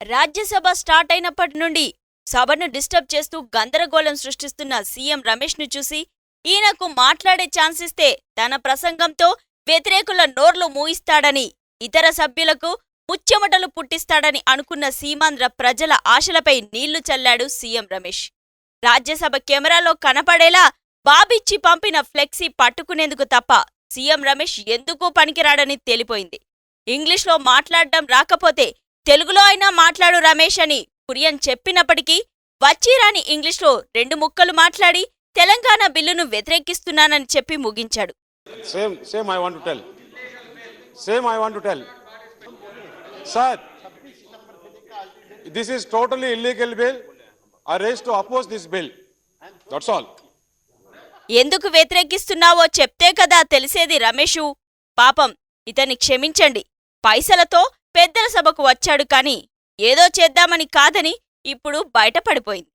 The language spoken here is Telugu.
రాజ్యసభ స్టార్ట్ అయినప్పటి నుండి సభను డిస్టర్బ్ చేస్తూ గందరగోళం సృష్టిస్తున్న సీఎం రమేష్ను చూసి ఈయనకు మాట్లాడే ఛాన్స్ ఇస్తే తన ప్రసంగంతో వ్యతిరేకుల నోర్లు మూయిస్తాడని ఇతర సభ్యులకు ముచ్చెమటలు పుట్టిస్తాడని అనుకున్న సీమాంధ్ర ప్రజల ఆశలపై నీళ్ళు చల్లాడు సీఎం రమేష్. రాజ్యసభ కెమెరాలో కనపడేలా బాబిచ్చి పంపిన ఫ్లెక్సీ పట్టుకునేందుకు తప్ప సీఎం రమేష్ ఎందుకు పనికిరాడని తేలిపోయింది. ఇంగ్లీష్లో మాట్లాడడం రాకపోతే తెలుగులో అయినా మాట్లాడు రమేష్ అని కురియన్ చెప్పినప్పటికీ వచ్చిరాని ఇంగ్లీష్లో రెండు ముక్కలు మాట్లాడి తెలంగాణ బిల్లును వ్యతిరేకిస్తున్నానని చెప్పి ముగించాడు. To oppose this bill. That's all. ఎందుకు వ్యతిరేకిస్తున్నావో చెప్తే కదా తెలిసేది రమేషు. పాపం ఇతన్ని క్షమించండి. పైసలతో పెద్దల సభకు వచ్చాడు కానీ ఏదో చేద్దామని కాదని ఇప్పుడు బయటపడిపోయింది.